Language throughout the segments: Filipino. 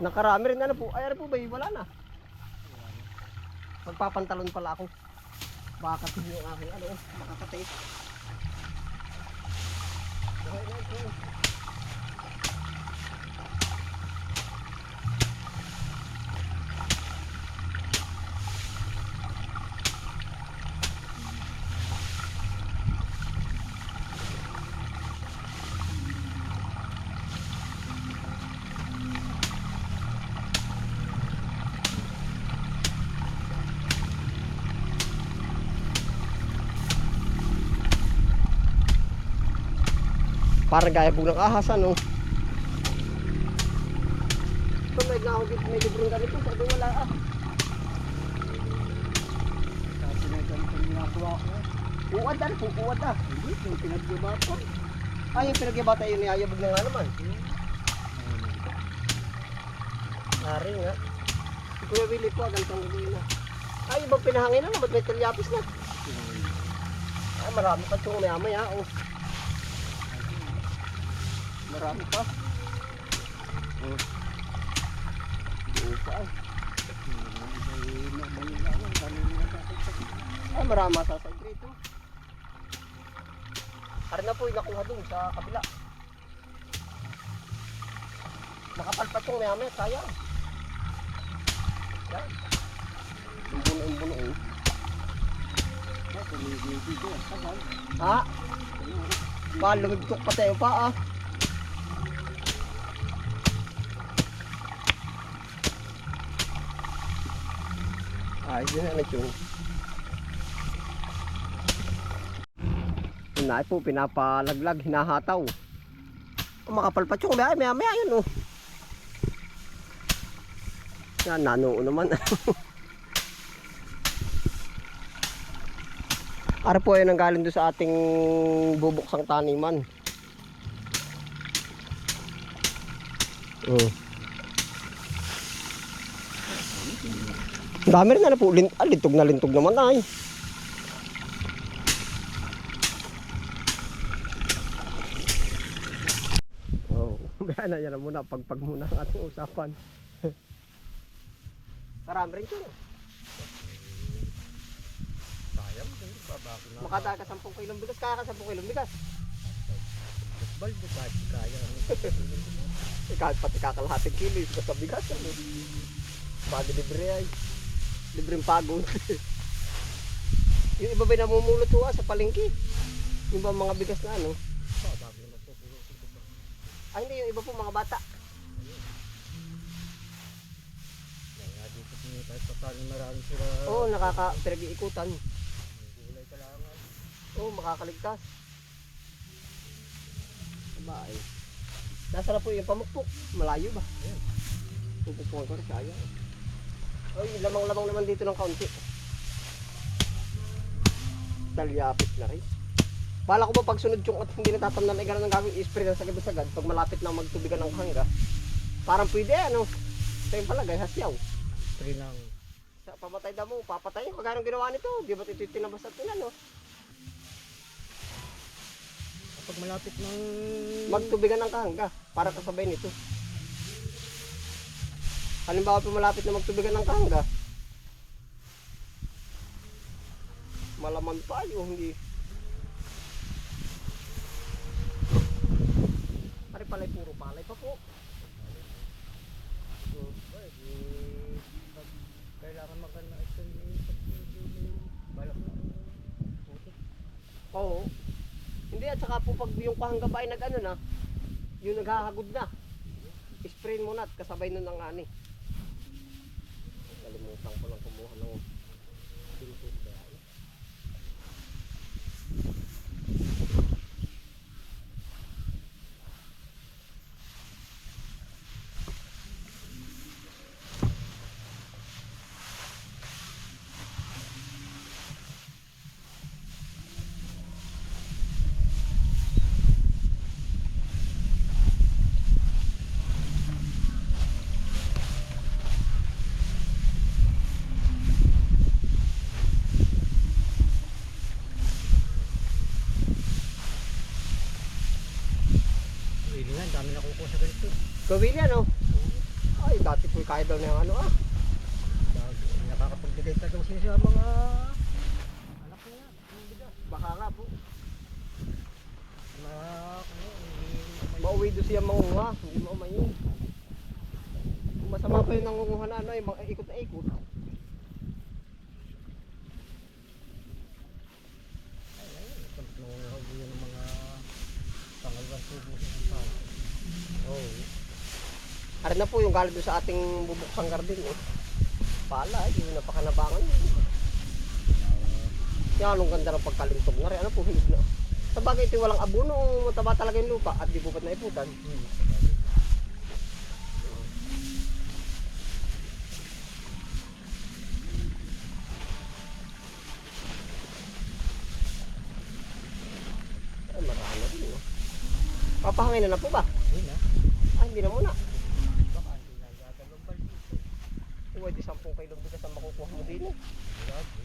Nakarami rin ano po. Ay, ano po ba? Wala na. Magpapantalon pala ako. Baka kasi yung aking ano, makakatay. Okay, okay, Parang gaya po ng ahas ano. Ito may nahugit, may librong ganito. Sabi wala ah. Kasi na ganito yung ginagawa ko. Uwad ah, po, uwad ah. Hindi, yung pinagbabatan. Ay, yung pinagbata yun, niyayabog na nga naman. Nari nga. Si Kuya Willie po, ganitong gawin na. Ay, ibang pinahangin na, ba't may talyapis na? Ay, marami pa itong maya maya. Oh. Marami pa. Oh. Buo pa ay. Ay, marami masasay dito. Para na po yung nakuha dun sa kabila. Makapalpat yung maya maya, sayang. Yan. Imbuno, imbuno eh. Ha? Pa, lumigtok pa tayo pa ah. Ay, yun na yung. Yun po, pinapalaglag, hinahataw. Oh, makapalpat yung maya, maya, maya yun oh. Yan, nanoo naman. Ara po yun ang galing doon sa ating bubuksang taniman. Oh. Dami rin na po. Lin ah, lintog na lintog naman ay. Oh, kaya na yan na muna. Pagpag muna ang ating usapan. Marami rin yun. Sayang, hindi ba ba ako na? Makata ka 10 kilong bigas, kaya ka 10 kilong bigas. Bal, ba kaya? Eh, kahit pati kakalahating kilo, isa sa bigas. Ano? Bago libre ay. Libreng pagod. yung iba ba namumulot ho, ah, sa palengke? Yung ba mga bigas na ano? Ay hindi, yung iba po mga bata. Oo, nakaka pinag-iikutan. Gulay ka lang. Oo, makakaligtas. Aba ay. Nasa na po yung pamukpok. Malayo ba? Pupupuan ko rin kaya. Ay, lamang-lamang naman dito ng kaunti. Talyapit na rin. Bala ko ba pag sunod yung at hindi natatamnan ay ganun ang gagawin i-spray na sagad-sagad pag malapit na magtubigan ng hangga. Parang pwede ano. Ito yung palagay, hasyaw. Pre ng Sa pamatay daw mo, papatayin ko. Gano'ng ginawa nito? Di ba ito yung tinabas at tinano? kapag malapit ng magtubigan ng kahangga para kasabay nito. Halimbawa po malapit na magtubigan ng kahangga. Malaman pa yung hindi. Pare palay puro palay pa po. Pag kailangan maganda ito. Oo. Hindi at saka po pag yung kahangga pa ay nag ano na, yung naghahagod na. Spray mo na at kasabay nun ng ani. 老婆，老婆，唔好行咯。Dami nakukuha sa ganito. Gawin yan oh. Ay, dati po kaya daw ng ano ah. Nakakapagbigay ka daw siya sa mga anak. Ang bigas. Baka nga po. Na, ano, may Mauwi doon siya manguha. Hindi mo umayin. Kung Masama pa yung nangunguha na ano, mga ikot na ikot. Nangunguhag yun ng mga pangalawang tubo sa tao. Oo. Ari na po yung galing doon sa ating bubuksang garden. Eh. Pala, eh, hindi na pakanabangan. Yan, anong ganda ng pagkalintog na rin. Ano po, hinog na. Sa bagay ito walang abono, mataba talaga yung lupa at di bubat na iputan. Hmm. Ay, marami rin. Oh. Papahangin na na po ba? Hindi na. Ah, hindi na muna. Baka hindi na yata ng balito. Pwede 10 kilong bigas ang makukuha mo din eh. Grabe.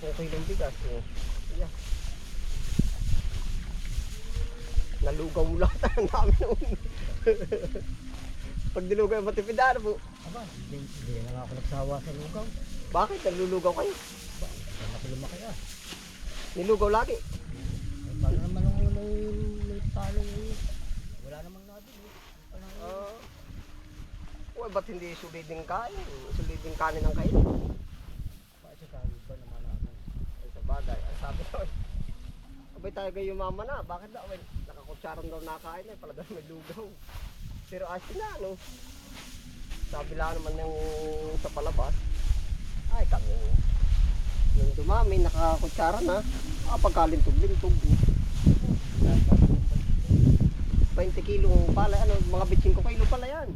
10 kilong bigas. Oh. Yeah. Nalugaw mo lahat. Ang dami noon. Pag dilugaw yung matipidar po. Aba, hindi, hindi na nga ako nagsawa sa lugaw. Bakit? Naglulugaw kayo? Ba, saan ako lumaki ah. Nilugaw lagi. Ay, paano naman ang yung may talo eh. Wala namang natin eh. Ah. Uy, ba't hindi soliding kain? Soliding kanin ang kain. pa sa tayo ba naman namin? Ay, sa bagay. Ang sabi ko, abay tayo kayo mama na. Bakit daw? Ay, nakakutsaran daw nakain eh. Pala daw may lugaw. Pero asin na, ano? Sabi lang naman yung sa palabas. Ay, kami. Yung dumami, nakakutsaran na. Ah, pagkalintog-lintog. 20 kilong pala, ano, mga bitsin ko kilo pala yan.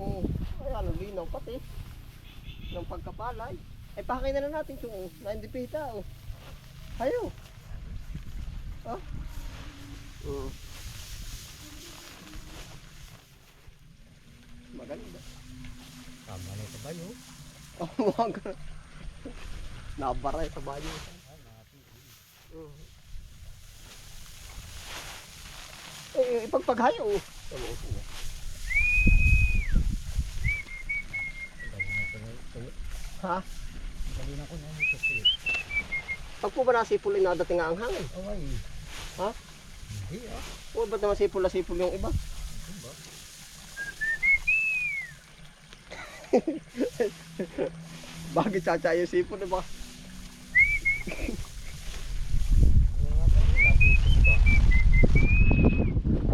Oo. Ay, ano, linaw pati. Ng pagkapalay. Ay, pakay na lang natin yung naindipita. Oh. Hayo. Ha? Oo. Maganda. Tama na ito ba yun? Oh, mga Nabaray sa. Ah, natin. Oo. Eh, ipagpaghayo. Oh. Tama ko. Dali na ko na ito. Ha? Dali na ko na ito. tuyo. Pag po ba nasipul ay nadating nga ang hangin? Oh, ay. Ha? Hindi ah. O ba't naman sipul na sipul yung iba? Diba? Bakit tsatsa yung? Yung pala natin ba?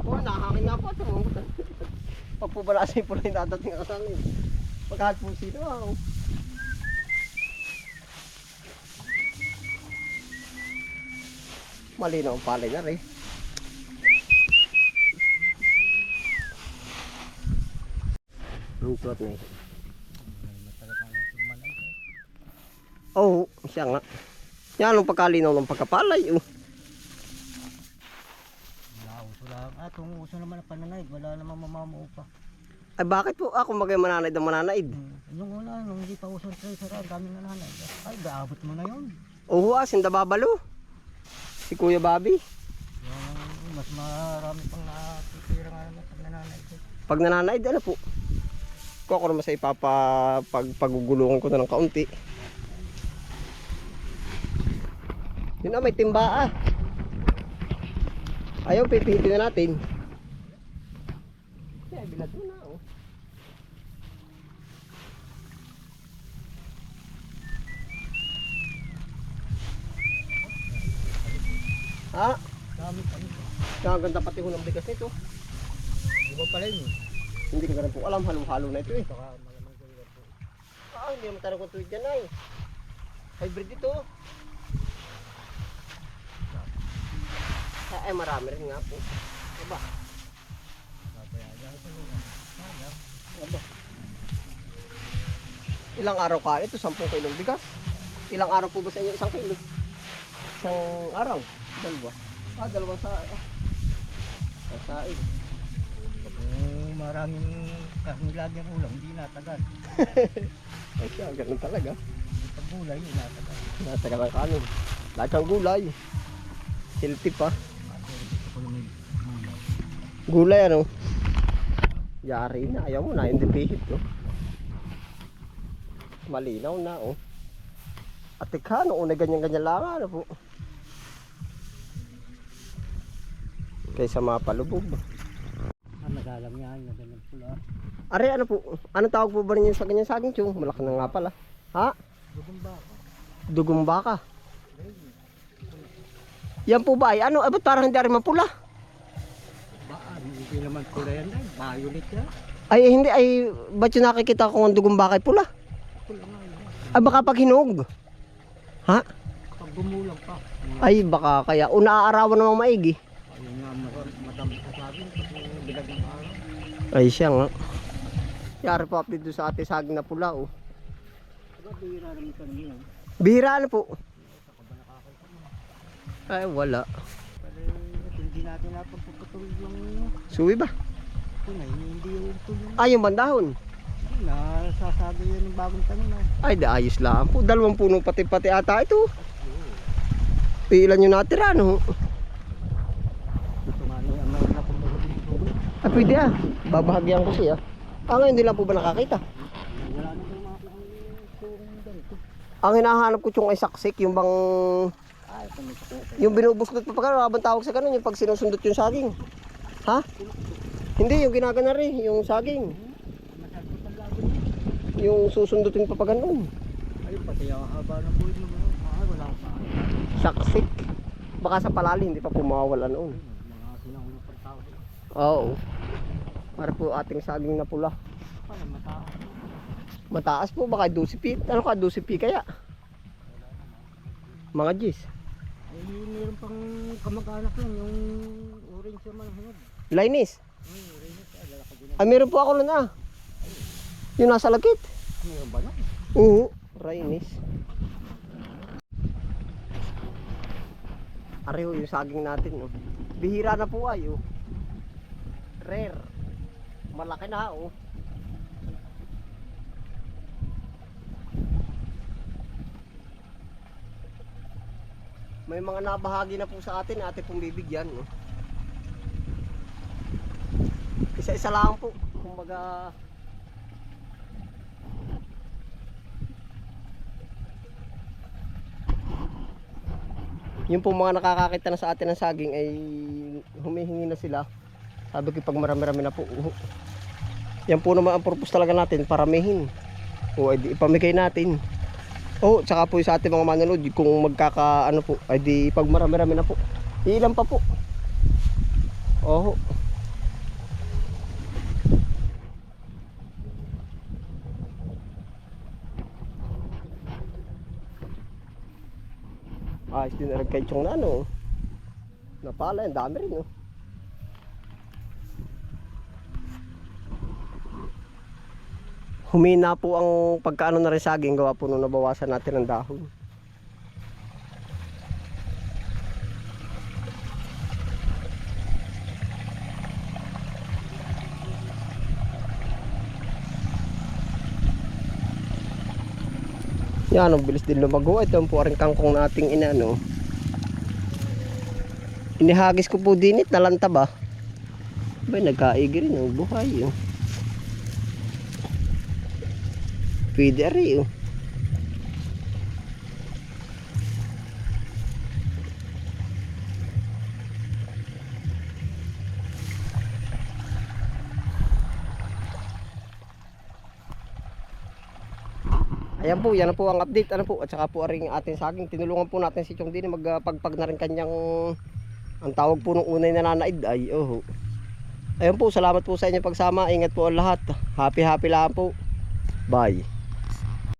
Oo, nakahangin nga po. Pag po ba nasipul ay nadating ang hangin? Pagkahat po sino, ah. Malinaw ang palay na rin. Ang suot na eh. Sumanay. Oo, oh, siya nga. Yan ang pagkalinaw ng pagkapalay. Oh. Wala uso lang. Ah, kung uso naman ang pananaid, wala namang mamamuo pa. Ay bakit po ako magay mananaid ng mananaid? Hmm. Yung una, nung hindi pa uso ang tracer, ang daming nananaid. Ay, gaabot mo na yun. Oo, ah, sinda babalo. Si Kuya Bobby. Yung mas marami pang nakikira nga naman pag nananaid. Pag nananaid, ano po? Kung ako naman sa ipapa pag pagugulungan ko na ng kaunti. Yun na, may timba ah. Ayaw, pipihitin na natin. Yeah, bilad mo na oh. Ha? Dami pa nito. Kaganda pati ho ng bigas nito. Iba pala yun eh. Hindi ko ganun po alam, halo-halo na ito eh. Baka malamang po. Ah, hindi naman tanong kung tuwid yan ay. Hybrid ito. Ay, ay, marami rin nga po. Sayang. aba. Ilang araw ka ito? 10 kilong bigas. Ilang araw po ba sa inyo isang kilo? Isang araw? Dalawa? Ah, dalawang sa... Ah, ang saig. Pag maraming karni lagi ang ulam, hindi natagal. Ay siya, ganun talaga. Pag gulay, hindi natagal. Natagal ang kanin. Lahat ng gulay. Healthy pa. Gulay. Ano? Yari na. Ayaw mo na. Hindi pihit. Oh. Malinaw na. Oh. At noong una ganyan-ganyan lang. Ano po? Kaysa mga palubog. Ah, nagalang yan, nagalang pula. Are, ano po? Anong tawag po ba ninyo sa ganyan saging, Chong? Malaki na nga pala. Ha? Dugong ba ako? Dugong baka. Yan po ba ay ano? Eh, ba't parang hindi rin mapula? Baan, hindi naman pula yan ay. Violet yan. Ay, hindi. Ay, ba't yung nakikita ko ang dugong baka ay pula? Pula nga yun. Ay, baka pag hinog. Ha? Pag bumulang pa. Ay, baka kaya. Una-aarawan namang maigi. Ayun nga, madami sa sabi. Kasi bilag ng araw. Ay, siya nga. Yari po update doon sa ate saging na pula, oh. Bihira naman ka naman yan. Bihira na po. Ay, wala. Hindi natin napagpapatuloy yung Suwi ba? tunay. Hindi yung tuloy. Ay, yung bandahon. Hindi na, sasabi yan ng bagong tanim na. Ay, di ayos lang po. Dalawang puno pati-pati ata ito. Ilan yung natira, no? Ito nga niya, may napagpapatuloy yung tuloy. Ah, pwede ah. Babahagyan ko siya. Ah, ngayon hindi lang po ba nakakita? Yung. Ang hinahanap ko yung ay saksik, yung bang... Yung binubustot pa pagkano, abang tawag sa ganun, yung pag sinusundot yung saging. Ha? Hindi, yung ginagana rin, yung saging. Yung susundutin pa pa ganun. Ayun, pati ang haba ng buhay mo. Ah. Saksik. Baka sa palali, hindi pa po mawawala noon. Oo. Para po ating saging na pula. Mataas? Mataas po, baka 12 feet. Ano ka, 12 feet kaya? Mga G's. Ay, meron pang kamag-anak lang, yung orange naman ang hinog. Linis. Ay, orange, ah, lalaki din. Ah, meron po ako nun ah. Yung nasa lagkit. Meron ba na? Oo. Rainis. Areho yung saging natin. Oh. Bihira na po ay. Oh. Rare. Malaki na oh. May mga nabahagi na po sa atin, ate pong bibigyan. Oh. Isa-isa lang po. Kumbaga, yung po mga nakakakita na sa atin ng saging ay humihingi na sila. Sabi ko pag marami-rami na po. Yan po naman ang purpose talaga natin, paramihin. O ay ipamigay natin. O tsaka po sa ating mga manonood kung magkaka ano po, ay di pag marami-rami na po. Ilan pa po? Oo. Ayos din na Chong na ano. Napala, ang dami rin oh. Humina po ang pagkaano na rin saging gawa po nung nabawasan natin ng dahon. Yan, ang bilis din lumago. Ito po rin kangkong nating inano. Inihagis ko po dinit, nalanta ba? Ba, nagkaigi rin, oh, buhay. Oh. Pwede ari, oh. Ayan po, yan na po ang update. Ano po, at saka po aring ating saging. Tinulungan po natin si Chong din magpagpag na rin kanyang ang tawag po nung unay nananaid ay oh. Ayan po, salamat po sa inyong pagsama. Ingat po ang lahat. Happy happy lang po. Bye.